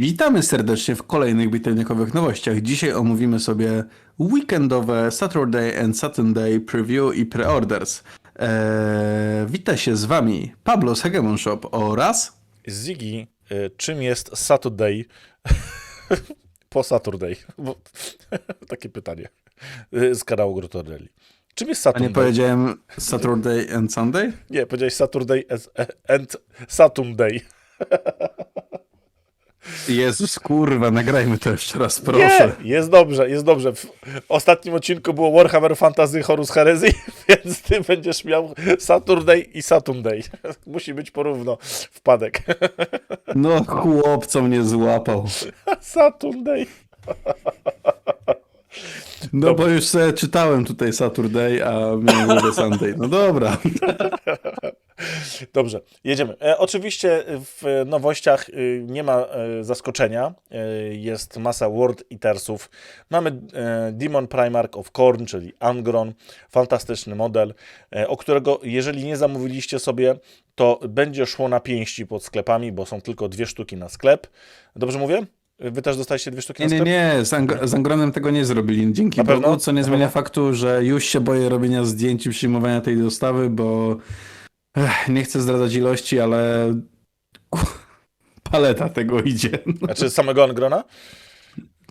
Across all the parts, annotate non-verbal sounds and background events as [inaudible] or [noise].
Witamy serdecznie w kolejnych bitewnikowych nowościach. Dzisiaj omówimy sobie weekendowe Saturday and Sunday preview i preorders. Eee, wita się z wami Pablo z Hegemon Shop oraz Ziggy, y, czym jest Saturday [laughs] po Saturday? Bo, [laughs] takie pytanie y, z kanału Grotorelli. Czym jest a Saturday? nie powiedziałem Saturday and Sunday? Nie, powiedziałeś Saturday as- and Saturday. [laughs] Jezus kurwa, nagrajmy to jeszcze raz, proszę. Nie, jest dobrze, jest dobrze. W ostatnim odcinku było Warhammer Fantasy Horus Heresy, [laughs] więc ty będziesz miał Saturday i Saturday. [laughs] Musi być porówno wpadek. [laughs] No chłopco mnie złapał. Saturday. No bo już sobie czytałem tutaj Saturday, a miałem Sunday. No dobra. Dobrze, jedziemy. E, oczywiście w nowościach y, nie ma e, zaskoczenia. E, jest masa World Eatersów. Mamy e, Demon Primarch of Korn, czyli Angron. Fantastyczny model, e, o którego jeżeli nie zamówiliście sobie, to będzie szło na pięści pod sklepami, bo są tylko dwie sztuki na sklep. Dobrze mówię? Wy też dostaliście dwie sztuki Nie, na nie, sklep? nie, z, Ang- z Angronem tego nie zrobili, dzięki Na Bogu, pewno? co nie zmienia faktu, że już się boję robienia zdjęć i przyjmowania tej dostawy, bo ech, nie chcę zdradzać ilości, ale paleta tego idzie. Znaczy samego Angrona?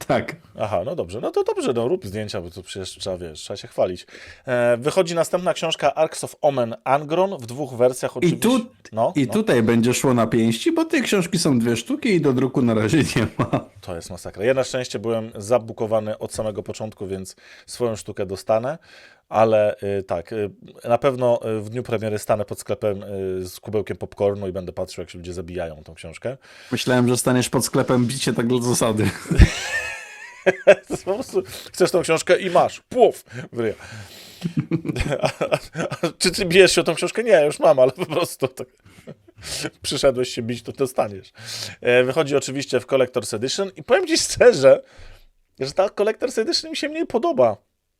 tak. Aha, no dobrze, no to dobrze, no rób zdjęcia, bo to przecież trzeba, wiesz, trzeba się chwalić. E, wychodzi następna książka Arcs of Omen Angron w dwóch wersjach I, oczywiście. tu, no, I no, tutaj będzie szło na pięści, bo tej książki są dwie sztuki i do druku na razie nie ma. To jest masakra. Ja na szczęście byłem zabukowany od samego początku, więc swoją sztukę dostanę, ale y, tak, y, na pewno y, w dniu premiery stanę pod sklepem z kubełkiem popcornu i będę patrzył, jak się ludzie zabijają tą książkę. Myślałem, że staniesz pod sklepem bicie tak dla zasady. To [laughs] po prostu chcesz tą książkę i masz. Płów! w. A, a, a, czy ty bijesz się o tą książkę? Nie, już mam, ale po prostu tak. Przyszedłeś się bić, to dostaniesz. E, Wychodzi oczywiście w Collector's Edition i powiem ci szczerze, że ta Collector's Edition mi się mniej podoba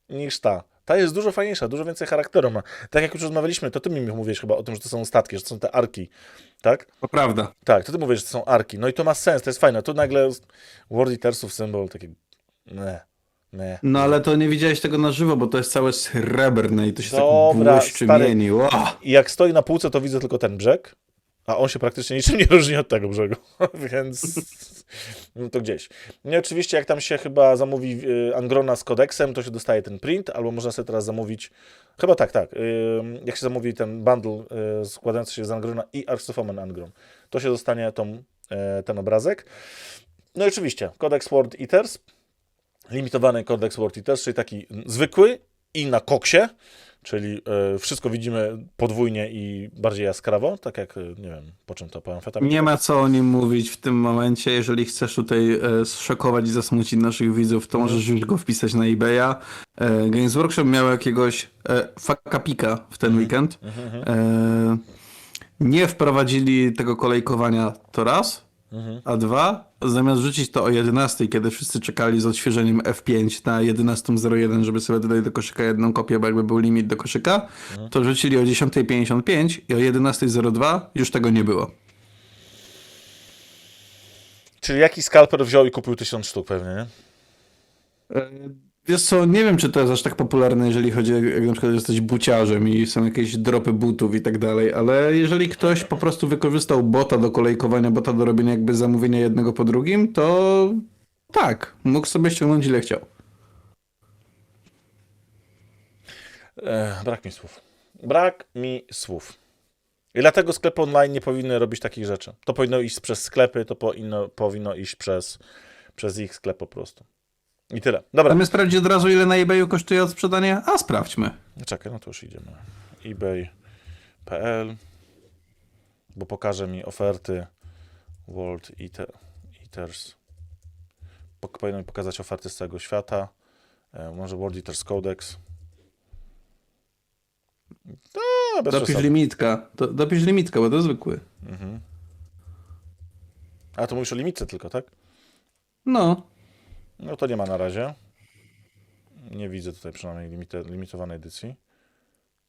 niż ta. Ta jest dużo fajniejsza, dużo więcej charakteru ma. Tak jak już rozmawialiśmy, to ty mi mówiłeś chyba o tym, że to są statki, że to są te arki, tak? To prawda. Tak, to ty mówisz, że to są arki. No i to ma sens, to jest fajne. Tu nagle World Eatersów symbol taki... Nie, nie. No ale to nie widziałeś tego na żywo, bo to jest całe srebrne i to się Dobra, tak błyszczy, stary. mieni. Wow. I jak stoi na półce, to widzę tylko ten brzeg, a on się praktycznie niczym nie różni od tego brzegu, [laughs] więc no to gdzieś. No i oczywiście jak tam się chyba zamówi y, Angrona z kodeksem, to się dostaje ten print, albo można sobie teraz zamówić, chyba tak, tak, y, jak się zamówi ten bundle y, składający się z Angrona i Arcs of Omen Angron, to się dostanie tą, ten obrazek. No i oczywiście, kodeks World Eaters, limitowany kodeks World Eaters, czyli taki zwykły i na koksie, czyli e, wszystko widzimy podwójnie i bardziej jaskrawo, tak jak, e, nie wiem, po czym to po amfetaminie. Nie ma co o nim mówić w tym momencie. Jeżeli chcesz tutaj e, zszokować i zasmucić naszych widzów, to możesz już go wpisać na eBaya. Games Workshop miał jakiegoś fakapika w ten weekend. E, nie wprowadzili tego kolejkowania to raz, a dwa, zamiast rzucić to o 11, kiedy wszyscy czekali z odświeżeniem F5 na 11.01, żeby sobie dodać do koszyka jedną kopię, bo jakby był limit do koszyka, to rzucili o 10.55 i o 11.02 już tego nie było. Czyli jaki skalper wziął i kupił tysiąc sztuk pewnie, nie? Wiesz co, nie wiem, czy to jest aż tak popularne, jeżeli chodzi, jak na przykład jesteś buciarzem i są jakieś dropy butów i tak dalej, ale jeżeli ktoś po prostu wykorzystał bota do kolejkowania, bota do robienia jakby zamówienia jednego po drugim, to tak, mógł sobie ściągnąć ile chciał. E, brak mi słów. Brak mi słów. I dlatego sklepy online nie powinny robić takich rzeczy. To powinno iść przez sklepy, to powinno, powinno iść przez, przez ich sklep po prostu. I tyle. Dobra, Zamiast sprawdzić od razu, ile na eBayu kosztuje od sprzedania? A sprawdźmy. czekaj, no to już idziemy. ebay.pl bo pokaże mi oferty World Eater, Eaters. Powinno mi pokazać oferty z całego świata. E, może World Eaters Codex. No, bez Dopisz limitka. To, dopisz limitka, bo to zwykły. Mhm. A to mówisz o limitce tylko, tak? No. No to nie ma na razie. Nie widzę tutaj przynajmniej limite, limitowanej edycji.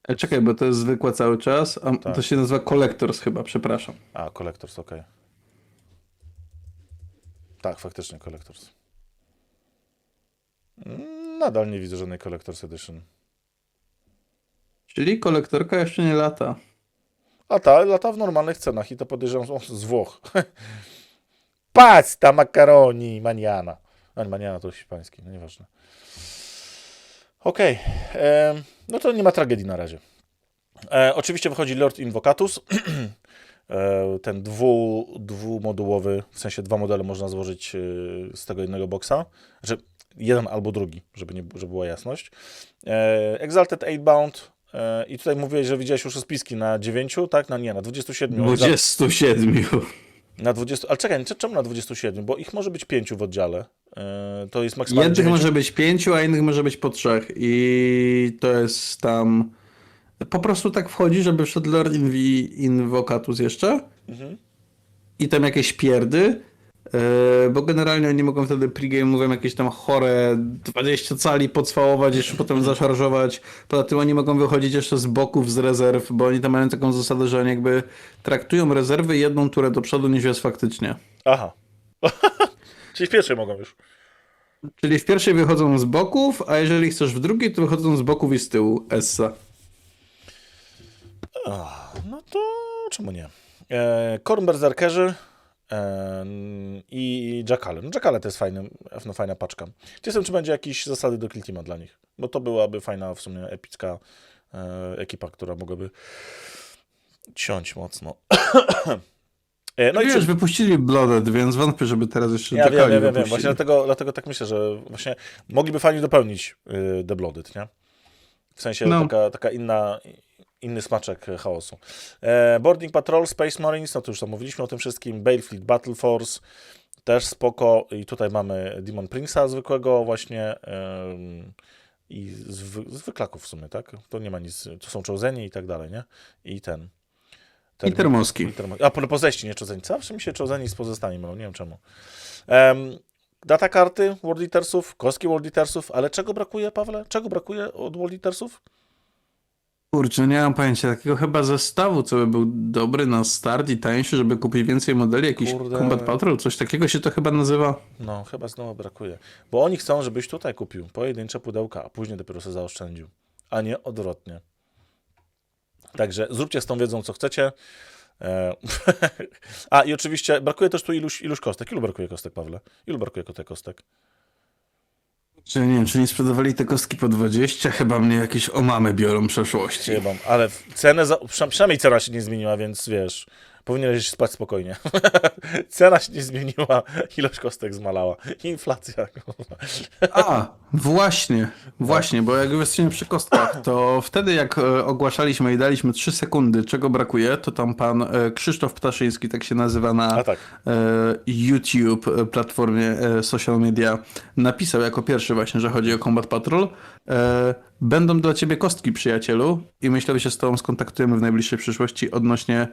E, czekaj, bo to jest zwykła cały czas, a Tak. to się nazywa Collectors chyba, przepraszam. A, Collectors, ok. Tak, faktycznie Collectors. Mm, Nadal nie widzę żadnej Collectors Edition. Czyli kolektorka jeszcze nie lata. A ta lata w normalnych cenach i to podejrzewam z Włoch. [laughs] Pasta macaroni maniana. A maniana to hiszpański, no nieważne. Okej, em, no to nie ma tragedii na razie. E, oczywiście wychodzi Lord Invocatus. [clears throat] e, ten dwu, dwumodułowy, w sensie dwa modele można złożyć e, z tego jednego boksa. Znaczy jeden albo drugi, żeby, nie, żeby była jasność. E, Exalted 8-bound. E, I tutaj mówiłeś, że widziałeś już spiski na 9, tak? Na nie, na 27. Exalt- 27. Na 20. Ale czekaj, czemu na 27? Bo ich może być 5 w oddziale. E, to jest maksymalnie. Jednych 9. może być pięciu, a innych może być po trzech. I to jest tam. Po prostu tak wchodzi, żeby wszedł Lord Invi Invocatus jeszcze. Mhm. I tam jakieś pierdy. e, Bo generalnie oni mogą wtedy pregame mówią jakieś tam chore 20 cali podswałować, jeszcze potem zaszarżować. Poza tym oni mogą wychodzić jeszcze z boków, z rezerw, bo oni tam mają taką zasadę, że oni jakby traktują rezerwy jedną turę do przodu niż jest faktycznie. Aha. [laughs] Czyli w pierwszej mogą już. Czyli w pierwszej wychodzą z boków, a jeżeli chcesz w drugiej, to wychodzą z boków i z tyłu. Essa. No to czemu nie? E, Korn Berserkerzy e, i Jackale. No Jackale to jest fajny, no, fajna paczka. Jestem, czy będzie jakieś zasady do Kill Teama dla nich. Bo to byłaby fajna, w sumie epicka e, ekipa, która mogłaby ciąć mocno. [coughs] e, No i wiesz, wypuścili Blooded, więc wątpię, żeby teraz jeszcze Ja wiem, wiem, wiem. Właśnie dlatego, dlatego tak myślę, że właśnie mogliby fajnie dopełnić y, The Blooded, nie? W sensie No. taka, taka inna, inny smaczek chaosu. E, Boarding Patrol, Space Marines, no to już tam mówiliśmy o tym wszystkim. Balefleet Battle Force, też spoko. I tutaj mamy Demon Prince'a zwykłego właśnie em, i zwy, zwyklaków w sumie, tak? To nie ma nic, to są czołzeni i tak dalej, nie? I ten. I termoski. I termo- A po poześci, nie czołzeni. Zawsze mi się czołzeni z pozostani mylą, nie wiem czemu. Em, data karty World Eatersów, kostki World Eatersów, ale czego brakuje, Pawle? Czego brakuje od World Eatersów? Kurczę, nie mam pojęcia. Takiego chyba zestawu, co by był dobry na start i tańszy, żeby kupić więcej modeli, jakiś Kurde. Combat Patrol, coś takiego się to chyba nazywa. No, chyba znowu brakuje. Bo oni chcą, żebyś tutaj kupił pojedyncze pudełka, a później dopiero sobie zaoszczędził. A nie odwrotnie. Także zróbcie z tą wiedzą, co chcecie. E, [laughs] a i oczywiście brakuje też tu iluś, iluś kostek. Ilu brakuje kostek, Pawle? Ilu brakuje kotek kostek? Czy nie wiem, czy nie sprzedawali te kostki po 20? Chyba mnie jakieś omamy biorą przeszłości. Chyba, ale w- cenę, za, przynajmniej cena się nie zmieniła, więc wiesz, powinieneś spać spokojnie. [laughs] cena się nie zmieniła, ilość kostek zmalała. Inflacja. A, właśnie, właśnie, bo jak jesteśmy przy kostkach, to wtedy jak e, ogłaszaliśmy i daliśmy 3 sekundy, czego brakuje, to tam pan e, Krzysztof Ptaszyński, tak się nazywa na tak. e, YouTube, platformie social media, napisał jako pierwszy właśnie, że chodzi o Combat Patrol. Będą dla ciebie kostki, przyjacielu, i myślę, że się z tobą skontaktujemy w najbliższej przyszłości odnośnie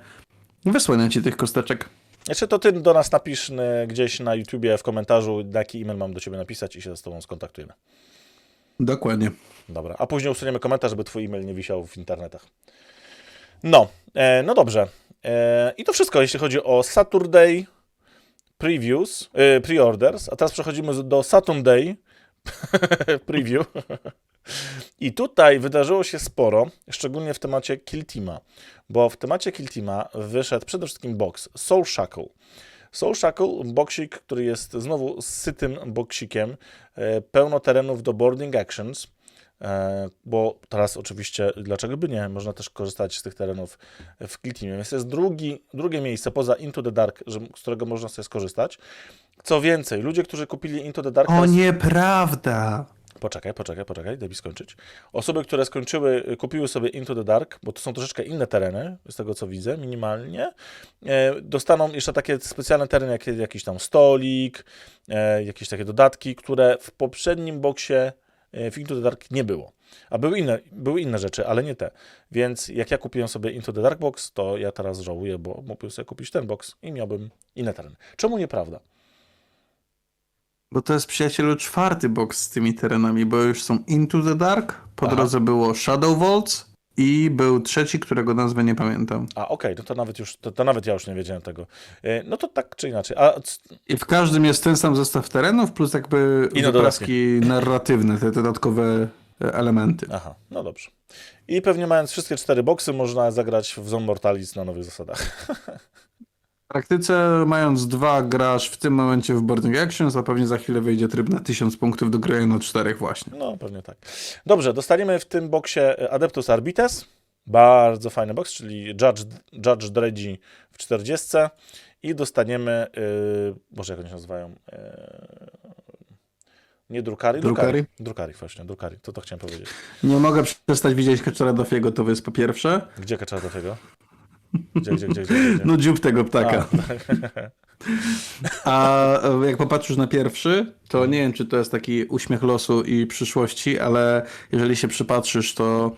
wysłania ci tych kosteczek. Jeszcze to ty do nas napisz e, gdzieś na YouTubie w komentarzu, jaki e-mail mam do ciebie napisać i się z tobą skontaktujemy. Dokładnie. Dobra, a później usuniemy komentarz, żeby twój e-mail nie wisiał w internetach. No, e, no dobrze. E, I to wszystko, jeśli chodzi o Saturday Previews, e, Pre-Orders, a teraz przechodzimy do Saturday [laughs] Preview. I tutaj wydarzyło się sporo, szczególnie w temacie Kill Teama, bo w temacie Kill Teama wyszedł przede wszystkim box Soul Shackle. Soul Shackle, boksik, który jest znowu sytym boksikiem, e, pełno terenów do boarding actions, e, bo teraz oczywiście, dlaczego by nie, można też korzystać z tych terenów w Kill Teamie, więc to jest drugi, drugie miejsce poza Into the Dark, z którego można sobie skorzystać. Co więcej, ludzie, którzy kupili Into the Dark... O nieprawda! Poczekaj, poczekaj, poczekaj, daj mi skończyć. Osoby, które skończyły, kupiły sobie Into the Dark, bo to są troszeczkę inne tereny, z tego co widzę, minimalnie, e, dostaną jeszcze takie specjalne tereny, jak jakiś tam stolik, e, jakieś takie dodatki, które w poprzednim boksie e, w Into the Dark nie było. A były inne, były inne rzeczy, ale nie te. Więc jak ja kupiłem sobie Into the Dark Box, to ja teraz żałuję, bo mógłbym sobie kupić ten box i miałbym inne tereny. Czemu nieprawda? Bo to jest przyjacielu czwarty box z tymi terenami, bo już są Into the Dark, po Aha. drodze było Shadow Vaults i był trzeci, którego nazwy nie pamiętam. A, okej, no to nawet już, to, to nawet ja już nie wiedziałem tego. E, No to tak czy inaczej. A I w każdym jest ten sam zestaw terenów, plus jakby wypraski narratywne, te dodatkowe e, elementy. Aha, no dobrze. I pewnie mając wszystkie cztery boksy, można zagrać w Zone Mortalis na nowych zasadach. [laughs] W praktyce, mając dwa, grasz w tym momencie w Boarding Actions, a pewnie za chwilę wyjdzie tryb na 1000 punktów do grania na czterech właśnie. No, pewnie tak. Dobrze, dostaniemy w tym boksie Adeptus Arbites. Bardzo fajny boks, czyli Judge, Judge Dredzi w 40. I dostaniemy, yy, Boże, jak oni się nazywają? Yy, nie Drukari? Drukari? Drukari, właśnie, Drukari, to to chciałem powiedzieć. Nie mogę przestać widzieć Kaczora Dafiego, to jest po pierwsze. Gdzie kaczara do tego? Gdzie, gdzie, gdzie, gdzie? gdzie? No dziób tego ptaka. A, e, jak popatrzysz na pierwszy, to nie wiem, czy to jest taki uśmiech losu i przyszłości, ale jeżeli się przypatrzysz, to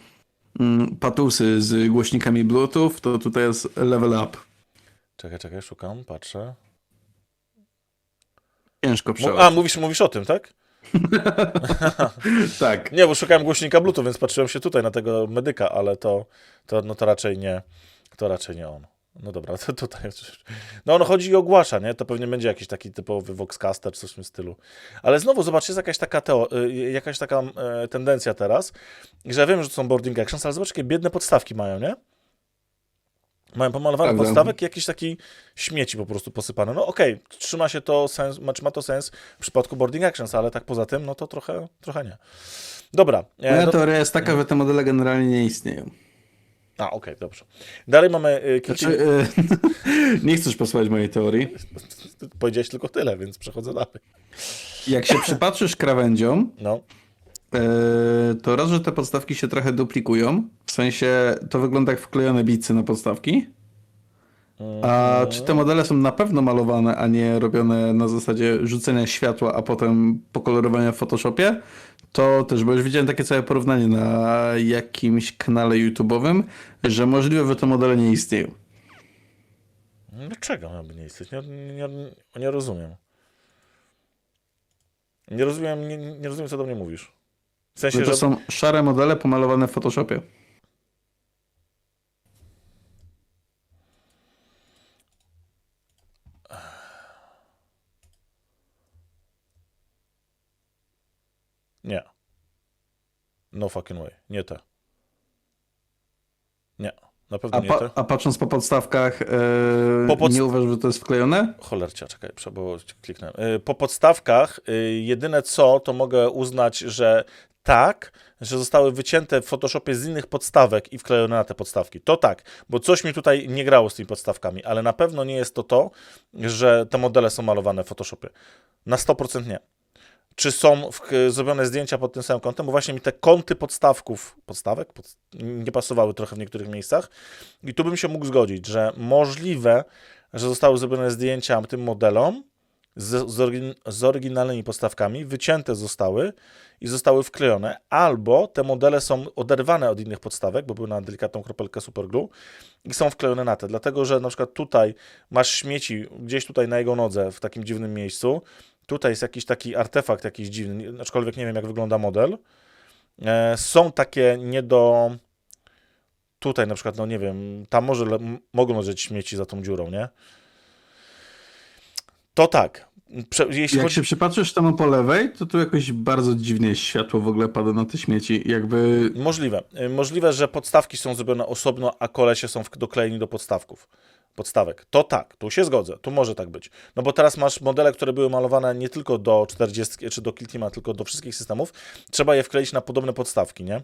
mm, patusy z głośnikami Bluetooth, to tutaj jest level up. czekaj, czekaj, szukam, patrzę. Ciężko Mu- przełać. A, mówisz, mówisz o tym, tak? [laughs] [laughs] Tak. Nie, bo szukałem głośnika Bluetooth, więc patrzyłem się tutaj na tego medyka, ale to, to, no to raczej nie, to raczej nie on. No dobra, [laughs] to tutaj. No on chodzi i ogłasza, nie? To pewnie będzie jakiś taki typowy Voxcaster, coś w tym stylu. Ale znowu, zobacz, jest jakaś taka, teo, y, jakaś taka e, tendencja teraz, że ja wiem, że to są boarding actions, ale zobacz, jakie biedne podstawki mają, nie? Mają pomalowane Prawda. podstawek i jakieś takie śmieci po prostu posypane. No okej, trzyma się to sens, ma, czy ma to sens w przypadku boarding actions, ale tak poza tym, no to trochę, trochę nie. Dobra. e, Moja do- teoria jest taka, że te modele generalnie nie istnieją. A, okej, dobrze. Dalej mamy y. Znaczy, e, [laughs] nie chcesz posłuchać mojej teorii. Powiedziałeś tylko tyle, więc przechodzę dalej. Jak się przypatrzysz krawędziom, No, e, to raz, że te podstawki się trochę duplikują. W sensie to wygląda jak wklejone bicy na podstawki. A czy te modele są na pewno malowane, a nie robione na zasadzie rzucenia światła, a potem pokolorowania w Photoshopie? To też, bo już widziałem takie całe porównanie na jakimś kanale YouTube'owym, że możliwe, że te modele nie istnieją. dlaczego miałby nie istnieć? Nie, nie, nie rozumiem. Nie rozumiem, nie, nie rozumiem, co do mnie mówisz. W sensie, Że to że... są szare modele pomalowane w Photoshopie. Nie. No fucking way. Nie te. Nie. Na pewno A, nie pa, te. a patrząc po podstawkach, e, Po podst- nie uważasz, że to jest wklejone? Cholercia, czekaj, trzeba było kliknąć. Y, Po podstawkach y, jedyne co, to mogę uznać, że tak, że zostały wycięte w Photoshopie z innych podstawek i wklejone na te podstawki. To tak, bo coś mi tutaj nie grało z tymi podstawkami, ale na pewno nie jest to to, że te modele są malowane w Photoshopie. Na 100% nie. Czy są w, zrobione zdjęcia pod tym samym kątem, bo właśnie mi te kąty podstawków, podstawek, pod, nie pasowały trochę w niektórych miejscach. I tu bym się mógł zgodzić, że możliwe, że zostały zrobione zdjęcia tym modelom z, z, orygin, z oryginalnymi podstawkami, wycięte zostały i zostały wklejone, albo te modele są oderwane od innych podstawek, bo były na delikatną kropelkę superglue i są wklejone na te, dlatego że na przykład tutaj masz śmieci gdzieś tutaj na jego nodze w takim dziwnym miejscu, tutaj jest jakiś taki artefakt jakiś dziwny, aczkolwiek nie wiem jak wygląda model, e, są takie nie do tutaj na przykład, no nie wiem, tam może mogą leżeć śmieci za tą dziurą, nie? To tak. Prze- jeśli Jak chodzi... się przypatrzysz temu po lewej, to tu jakoś bardzo dziwnie światło w ogóle pada na te śmieci. Jakby Możliwe. Y, Możliwe, że podstawki są zrobione osobno, a kolesie są doklejeni do podstawków. Podstawek. To tak, tu się zgodzę, tu może tak być. No bo teraz masz modele, które były malowane nie tylko do 40 czy do Kiltima, tylko do wszystkich systemów. Trzeba je wkleić na podobne podstawki, nie?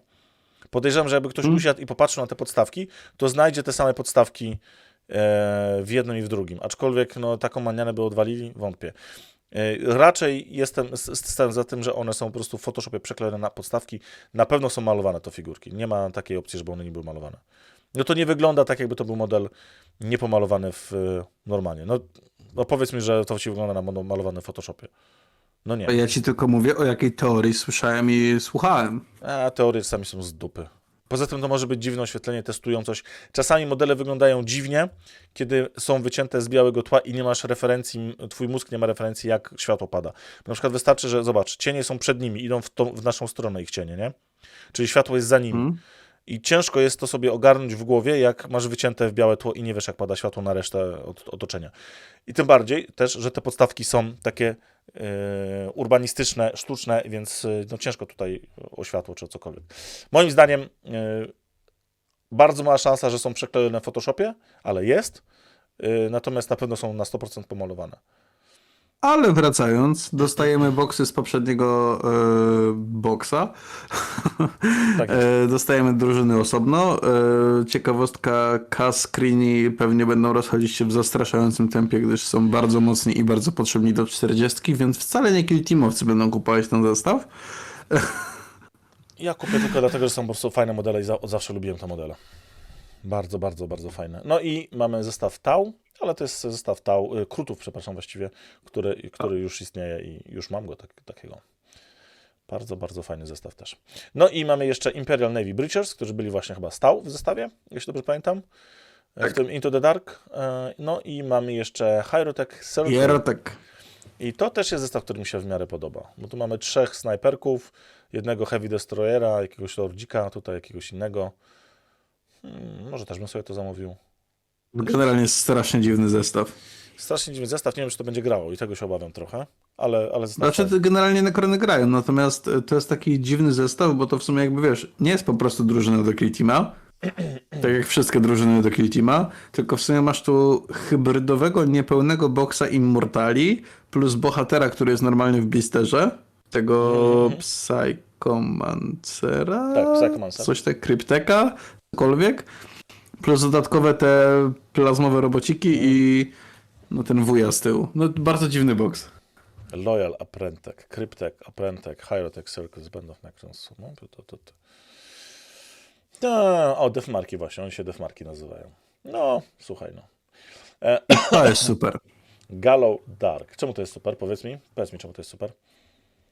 Podejrzewam, że jakby ktoś Hmm. usiadł i popatrzył na te podstawki, to znajdzie te same podstawki e, w jednym i w drugim. Aczkolwiek no, taką manianę by odwalili, wątpię. E, Raczej jestem, jestem za tym, że one są po prostu w Photoshopie przeklejone na podstawki. Na pewno są malowane to figurki. Nie ma takiej opcji, żeby one nie były malowane. No to nie wygląda tak, jakby to był model niepomalowany w e, normalnie. No, no powiedz mi, że to ci wygląda na malowany w Photoshopie. No nie. ja ci tylko mówię, o jakiej teorii słyszałem i słuchałem. A teorie czasami są z dupy. Poza tym to może być dziwne oświetlenie, testują coś. Czasami modele wyglądają dziwnie, kiedy są wycięte z białego tła i nie masz referencji, twój mózg nie ma referencji, jak światło pada. Na przykład wystarczy, że zobacz, cienie są przed nimi, idą w, tą, w naszą stronę ich cienie, nie? Czyli światło jest za nimi. Hmm? I ciężko jest to sobie ogarnąć w głowie, jak masz wycięte w białe tło i nie wiesz, jak pada światło na resztę otoczenia. I tym bardziej też, że te podstawki są takie e, urbanistyczne, sztuczne, więc e, no, ciężko tutaj o światło czy o cokolwiek. Moim zdaniem e, bardzo mała szansa, że są przeklejone w Photoshopie, ale jest. E, natomiast na pewno są na 100% pomalowane. Ale wracając, dostajemy boksy z poprzedniego e, boksa. Tak e, dostajemy drużyny osobno. E, ciekawostka, cast screeni pewnie będą rozchodzić się w zastraszającym tempie, gdyż są bardzo mocni i bardzo potrzebni do 40, więc wcale nie teamowcy będą kupować ten zestaw. Ja kupię tylko dlatego, że są po prostu fajne modele i za, zawsze lubiłem te modele. Bardzo, bardzo, bardzo fajne. No i mamy zestaw Tau, ale to jest zestaw Tau, y, Krutów, przepraszam właściwie, który, który już istnieje i już mam go tak, takiego. Bardzo, bardzo fajny zestaw też. No i mamy jeszcze Imperial Navy Breachers, którzy byli właśnie chyba stał w zestawie, jeśli dobrze pamiętam. W Tak. tym Into the Dark. E, No i mamy jeszcze Hyrotech. Jerotek. I to też jest zestaw, który mi się w miarę podoba. Bo tu mamy trzech snajperków, jednego Heavy Destroyera, jakiegoś Lordzika, tutaj jakiegoś innego. Hmm, może też bym sobie to zamówił. Generalnie jest strasznie dziwny zestaw. Strasznie dziwny zestaw, nie wiem, czy to będzie grało i tego się obawiam trochę, ale, ale Znaczy, fajny. generalnie nekrony grają, natomiast e, to jest taki dziwny zestaw, bo to w sumie jakby wiesz, nie jest po prostu drużyna do Kill Teama, [clears throat] tak jak wszystkie drużyny do Kill Teama, tylko w sumie masz tu hybrydowego, niepełnego boksa Immortali, plus bohatera, który jest normalnie w blisterze, tego Psychomancera, Tak, Psychomancer. coś tak, Krypteka, cokolwiek, plus dodatkowe te plazmowe robociki i no ten wuja z tyłu. No bardzo dziwny boks. Loyal, Aprentek, Cryptek, Aprentek, Hyrotech Circles, Band of Necrons. No, to, to, to, to. No, o, Defmarki właśnie, oni się Defmarki nazywają. No, słuchaj, no. E, To jest super. Gallow Dark. Czemu to jest super? Powiedz mi. Powiedz mi, czemu to jest super.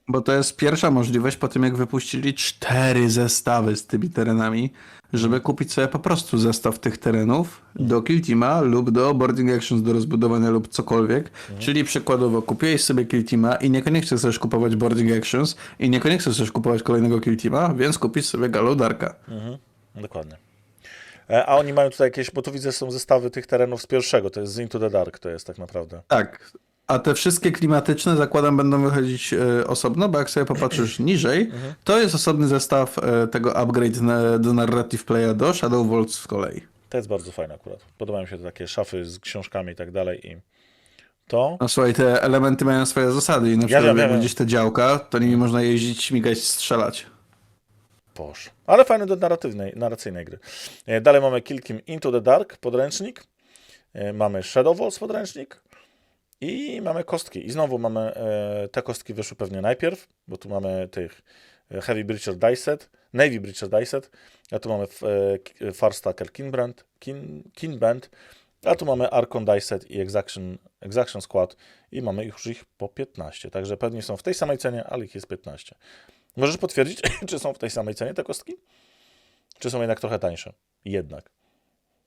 Bo to jest pierwsza możliwość po tym, jak wypuścili cztery zestawy z tymi terenami, żeby kupić sobie po prostu zestaw tych terenów do Kill Teama lub do Boarding Actions do rozbudowania lub cokolwiek. Czyli przykładowo kupiłeś sobie Kill Teama i niekoniecznie chcesz kupować Boarding Actions i niekoniecznie chcesz kupować kolejnego Kill Teama, więc kupisz sobie Gallow Darka. Mhm, dokładnie. E, a oni mają tutaj jakieś, bo tu widzę, są zestawy tych terenów z pierwszego, to jest z Into the Dark, to jest tak naprawdę. Tak. A te wszystkie klimatyczne zakładam będą wychodzić e, osobno, bo jak sobie popatrzysz [clears throat] niżej, to jest osobny zestaw e, tego upgrade na, do Narrative Playa do Shadow Vault z kolei. To jest bardzo fajne akurat. Podobają mi się te takie szafy z książkami i tak dalej i to... No słuchaj, te elementy mają swoje zasady i na przykład wiem, jak wiem, będziesz te działka, to nimi można jeździć, śmigać, strzelać. Boż. Ale fajny do narratywnej, narracyjnej gry. E, Dalej mamy Kilkim Into the Dark, podręcznik. E, Mamy Shadow Walls, podręcznik. I mamy kostki. I znowu mamy, e, te kostki wyszły pewnie najpierw, bo tu mamy tych e, Heavy Breacher Die Set, Navy Breacher Die Set, a tu mamy e, Farstacker Kinbrand, Kin, Kinband, a tu mamy Archon Die Set i Exaction, Exaction Squad i mamy już ich po 15. Także pewnie są w tej samej cenie, ale ich jest 15. Możesz potwierdzić, [laughs] czy są w tej samej cenie te kostki? Czy są jednak trochę tańsze? Jednak.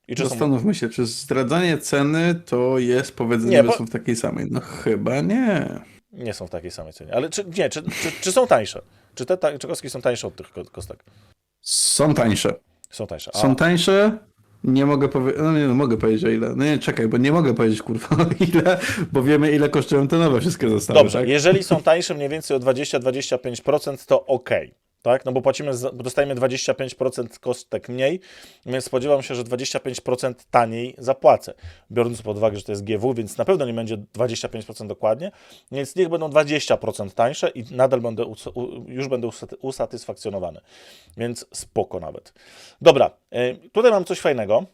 I czy są... Zastanówmy się, czy zdradzanie ceny to jest powiedzenie, Nie, że są w takiej samej. No chyba nie. Nie są w takiej samej cenie. Ale czy, nie, czy, czy, czy są tańsze? Czy te ta, czy kostki są tańsze od tych ko- kostek? Są tańsze. Są tańsze. A, Są tańsze. Nie mogę powiedzieć, no nie, no mogę powiedzieć o ile. No nie, czekaj, bo nie mogę powiedzieć kurwa [laughs] o ile, bo wiemy ile kosztują te nowe wszystkie zestawy, Dobrze, tak? jeżeli są tańsze mniej więcej o 20-25%, to ok. Tak? No bo płacimy, za, bo dostajemy 25% kostek mniej, więc spodziewam się, że 25% taniej zapłacę. Biorąc pod uwagę, że to jest GW, więc na pewno nie będzie 25% dokładnie, więc niech będą 20% tańsze i nadal będę, już będę usaty- usatysfakcjonowany. Więc spoko nawet. Dobra, y, tutaj mam coś fajnego.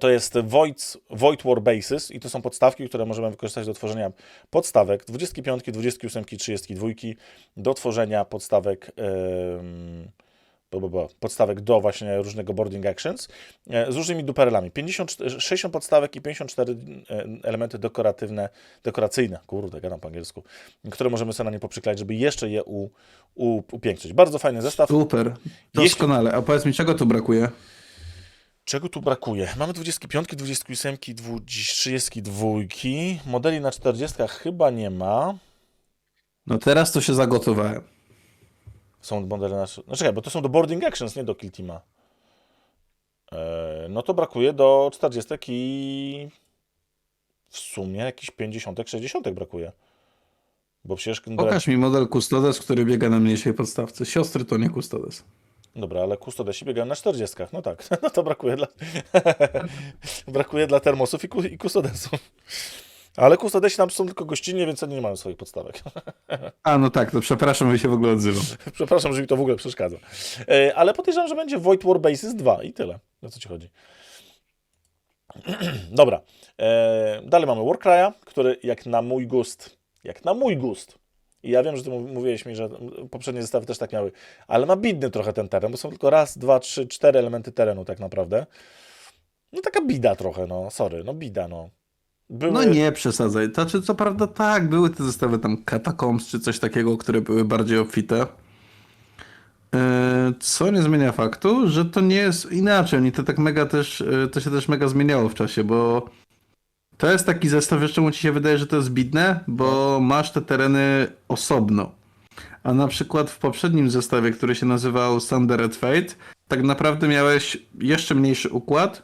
To jest Void, Void War Bases i to są podstawki, które możemy wykorzystać do tworzenia podstawek 25, 28, 32 do tworzenia podstawek bo, bo, bo, podstawek do właśnie różnego boarding actions e, z różnymi duperelami. 50, 60 podstawek i 54 e, elementy dekoratywne, dekoracyjne, kurde, gadam po angielsku, które możemy sobie na nie poprzyklejać, żeby jeszcze je u, u, upiększyć. Bardzo fajny zestaw. Super. Doskonale. A powiedz mi, czego tu brakuje? Czego tu brakuje? Mamy 25, 28, 32. Modeli na 40 chyba nie ma. No teraz to się zagotowałem. Są modele na... No czekaj, bo to są do boarding actions, nie do kill teama. E, no to brakuje do 40 i w sumie jakieś 50, 60 brakuje. Bo przecież... Pokaż mi model Custodes, który biega na mniejszej podstawce. Siostry to nie Custodes. Dobra, ale kustodesi biegają na 40. No tak, [laughs] no to brakuje dla, [laughs] brakuje dla termosów i, ku, i kustodesów. Ale kustodesi tam są tylko gościnnie, więc oni nie mają swoich podstawek. [laughs] A, no tak, to przepraszam, że się w ogóle odzywam. Przepraszam, że mi to w ogóle przeszkadza. E, Ale podejrzewam, że będzie Void War Bases 2 i tyle. O co ci chodzi? [clears throat] Dobra. E, Dalej mamy Warcry'a, który jak na mój gust, jak na mój gust, i ja wiem, że ty mów- mówiłeś mi, że poprzednie zestawy też tak miały, ale ma bidny trochę ten teren, bo są tylko raz, dwa, trzy, cztery elementy terenu tak naprawdę. No taka bida trochę, no, sorry, no bida, no. Były... No nie przesadzaj. Znaczy, co prawda tak, były te zestawy tam Catacombs czy coś takiego, które były bardziej obfite. E, Co nie zmienia faktu, że to nie jest inaczej. Oni to tak mega też, e, to się też mega zmieniało w czasie, bo to jest taki zestaw, wiesz czemu ci się wydaje, że to jest bidne? Bo masz te tereny osobno. A na przykład w poprzednim zestawie, który się nazywał Sundered Fate, tak naprawdę miałeś jeszcze mniejszy układ,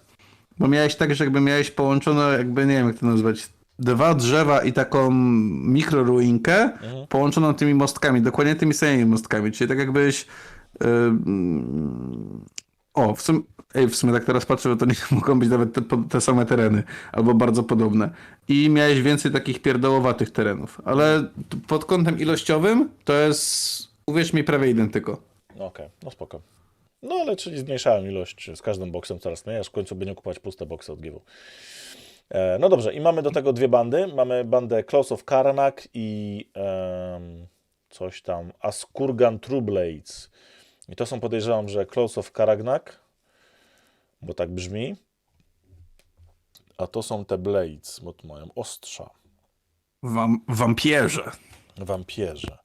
bo miałeś tak, że jakby miałeś połączone, jakby nie wiem jak to nazwać, dwa drzewa i taką mikroruinkę Mhm. połączoną tymi mostkami, dokładnie tymi samymi mostkami, czyli tak jakbyś yy, o, w sumie, ej, w sumie tak teraz patrzę, że to nie [laughs] mogą być nawet te, te same tereny, albo bardzo podobne. I miałeś więcej takich pierdołowatych terenów, ale pod kątem ilościowym to jest, uwierz mi, prawie identyko. No okej, no spoko. No ale czyli zmniejszałem ilość z każdym boksem coraz mniej, aż w końcu będzie kupować puste boksy od Givu. E, no dobrze, i mamy do tego dwie bandy. Mamy bandę Close of Karanak i em, coś tam Askurgan True Blades. I to są podejrzewam, że Close of Karagnak, bo tak brzmi. A to są te Blades, bo tu mają ostrza. Wam, wampierze. Wampierze.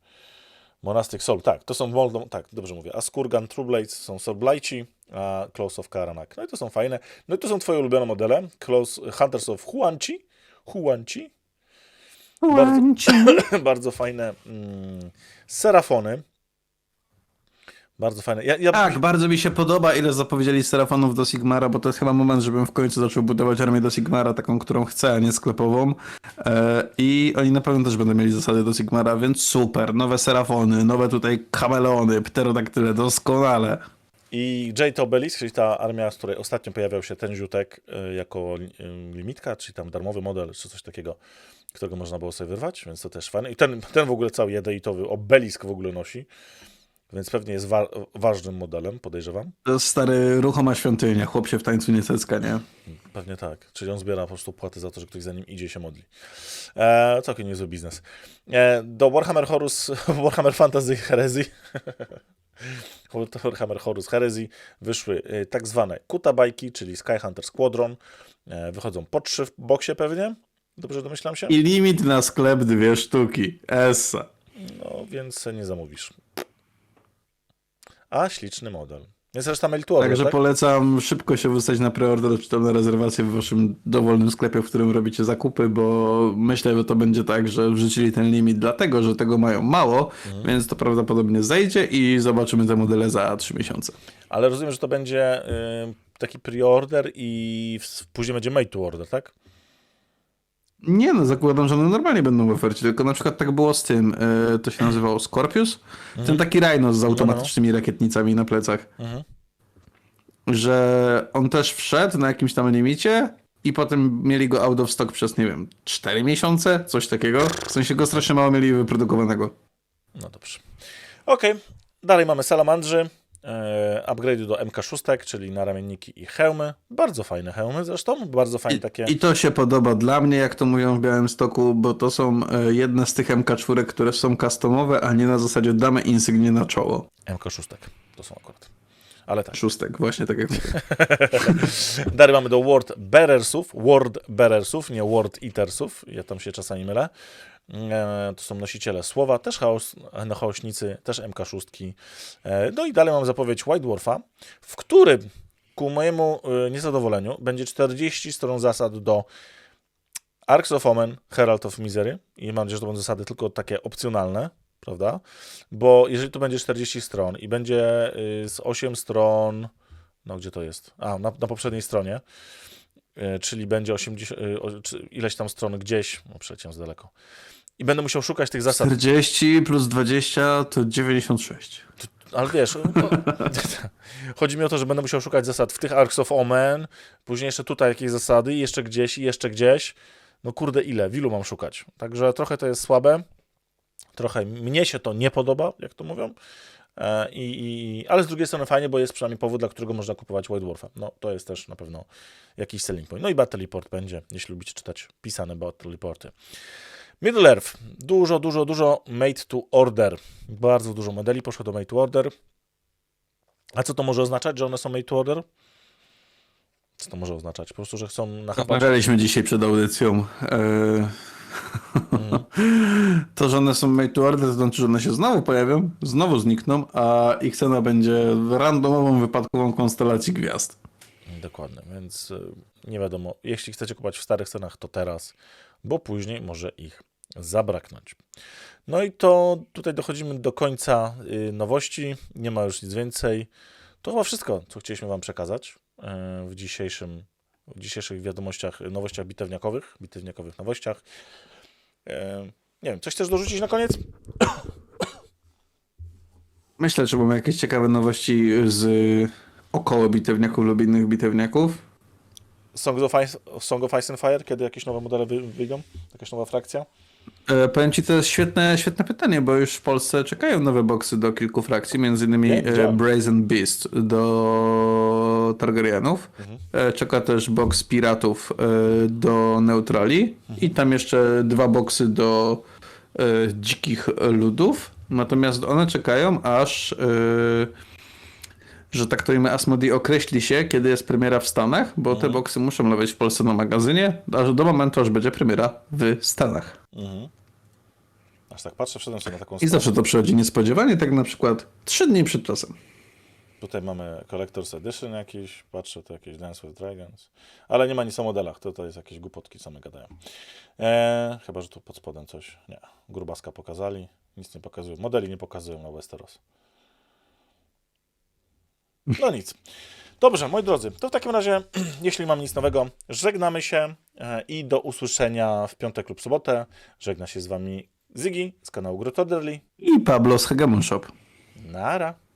Monastic Soul, tak, to są Moldon, tak, dobrze mówię. Askurgan, True Blades są Soulblighti, a Close of Karanak. No i to są fajne. No i to są twoje ulubione modele. Close, Hunters of Huanchi, Huanchi, Łańci. [coughs] bardzo fajne mm, serafony. Bardzo fajne. Ja, ja, Tak, bardzo mi się podoba, ile zapowiedzieli serafonów do Sigmara, bo to jest chyba moment, żebym w końcu zaczął budować armię do Sigmara, taką, którą chcę, a nie sklepową. E, I oni na pewno też będą mieli zasady do Sigmara, więc super. Nowe serafony, nowe tutaj kameleony, pterodaktyle, doskonale. I Jade Obelisk, czyli ta armia, z której ostatnio pojawiał się ten ziutek y, jako y, limitka, czyli tam darmowy model, czy coś takiego, którego można było sobie wyrwać, więc to też fajne. I ten, ten w ogóle cały jedeitowy obelisk w ogóle nosi, więc pewnie jest wa ważnym modelem, podejrzewam. To jest stary ruchoma świątynia, chłop się w tańcu nie cecka, nie? Pewnie tak. Czyli on zbiera po prostu płaty za to, że ktoś za nim idzie i się modli. E, całkiem niezły biznes. E, do Warhammer Horus, [laughs] Warhammer Fantasy Heresy, [laughs] Warhammer Horus Heresy wyszły e, tak zwane kutabajki, czyli Skyhunter Squadron. E, wychodzą po trzy w boksie pewnie. Dobrze domyślam się? I limit na sklep dwie sztuki. Essa. No, więc nie zamówisz. A, śliczny model. Jest reszta Meltuor, Także tak? polecam szybko się wystać na preorder czy tam na rezerwację w waszym dowolnym sklepie, w którym robicie zakupy, bo myślę, że to będzie tak, że wrzucili ten limit dlatego, że tego mają mało, więc to prawdopodobnie zejdzie i zobaczymy te modele za 3 miesiące. Ale rozumiem, że to będzie y, taki pre-order i w, później będzie made to order, tak? Nie no, zakładam, że one normalnie będą w ofercie, tylko na przykład tak było z tym, e, to się nazywało Scorpius, ten taki Rhino z automatycznymi rakietnicami na plecach, Mhm. że on też wszedł na jakimś tam limicie i potem mieli go out of stock przez, nie wiem, 4 miesiące, coś takiego, w sensie go strasznie mało mieli wyprodukowanego. No dobrze. Okej, dalej mamy salamandrzy. E, upgrade do MK6, czyli na ramienniki i hełmy. Bardzo fajne hełmy zresztą, bardzo fajne I, takie. I to się podoba dla mnie, jak to mówią w Białymstoku, bo to są e, jedne z tych MK4, które są customowe, a nie na zasadzie damy insygnię na czoło. MK6 to są akurat. Ale tak. Szóstek, właśnie tak jak. [laughs] Dalej mamy do Word Bearersów, Word Bearersów, nie Word Eatersów, ja tam się czasami mylę. E, to są nosiciele słowa, też chaos, no, chaośnicy, też MK6. E, no i dalej mam zapowiedź White Dwarfa, w którym ku mojemu e, niezadowoleniu będzie 40 stron zasad do Arcs of Omen, Herald of Misery i mam nadzieję, że to będą zasady tylko takie opcjonalne, prawda? Bo jeżeli tu będzie 40 stron i będzie y, z 8 stron No, gdzie to jest? A, na, na poprzedniej stronie. Czyli będzie 80, e, o- czy ileś tam strony gdzieś. No, przeleciałem z daleko. I będę musiał szukać tych zasad 40 plus 20 to 96. Ale wiesz, no, [laughs] chodzi mi o to, że będę musiał szukać zasad w tych Arcs of Omen, później jeszcze tutaj jakieś zasady, i jeszcze gdzieś, i jeszcze gdzieś. No kurde, ile? W ilu mam szukać? Także trochę to jest słabe. Trochę mnie się to nie podoba, jak to mówią. E, I, i, ale z drugiej strony fajnie, bo jest przynajmniej powód, dla którego można kupować White Dwarfa. No to jest też na pewno jakiś selling point. No i Battle Report będzie, jeśli lubicie czytać pisane Battle Reporty. Middle Earth. Dużo, dużo, dużo made to order. Bardzo dużo modeli poszło do made to order. A co to może oznaczać, że one są made to order? Co to może oznaczać? Po prostu, że chcą nachapać. Rozmawialiśmy dzisiaj przed audycją. E... [laughs] To, że one są made to order, to znaczy, że one się znowu pojawią, znowu znikną, a ich cena będzie randomową, wypadkową konstelacji gwiazd. Dokładnie, więc y, nie wiadomo. Jeśli chcecie kupować w starych cenach, to teraz, bo później może ich zabraknąć. No i to tutaj dochodzimy do końca y, nowości. Nie ma już nic więcej. To chyba wszystko, co chcieliśmy Wam przekazać y, w dzisiejszym, w dzisiejszych wiadomościach, nowościach bitewniakowych, bitewniakowych nowościach. Y, Nie wiem, coś chcesz dorzucić na koniec? [coughs] Myślę, że mamy jakieś ciekawe nowości z około bitewniaków lub innych bitewniaków. Song of Ice, Song of Ice and Fire, kiedy jakieś nowe modele wy- wyjdą? Jakaś nowa frakcja? E, powiem ci, to jest świetne, świetne pytanie, bo już w Polsce czekają nowe boksy do kilku frakcji, między innymi e. Brazen Beast do Targaryenów. Mhm. E, czeka też boks Piratów e, do Neutrali Mhm. i tam jeszcze dwa boksy do e, Dzikich Ludów. Natomiast one czekają aż, e, że tak to imię Asmodee określi się, kiedy jest premiera w Stanach, bo Mhm. te boksy muszą leżeć w Polsce na magazynie, aż do momentu, aż będzie premiera w Stanach. Mhm. Aż tak patrzę, wszedłem sobie na taką I stronę. zawsze to przychodzi niespodziewanie, tak na przykład trzy dni przed czasem. Tutaj mamy Collector's Edition jakiś, patrzę, to jakieś Dance with Dragons, ale nie ma nic o modelach, to, to jest jakieś głupotki, same gadają. Eee, chyba, że tu pod spodem coś, nie, grubaska pokazali, nic nie pokazują, modeli nie pokazują na Westeros. No nic. Dobrze, moi drodzy, to w takim razie, [clears throat] jeśli mam nic nowego, żegnamy się e, i do usłyszenia w piątek lub sobotę. Żegna się z wami Zygi z kanału Grotorderly. I Pablo z Hegemon Shop. Nara.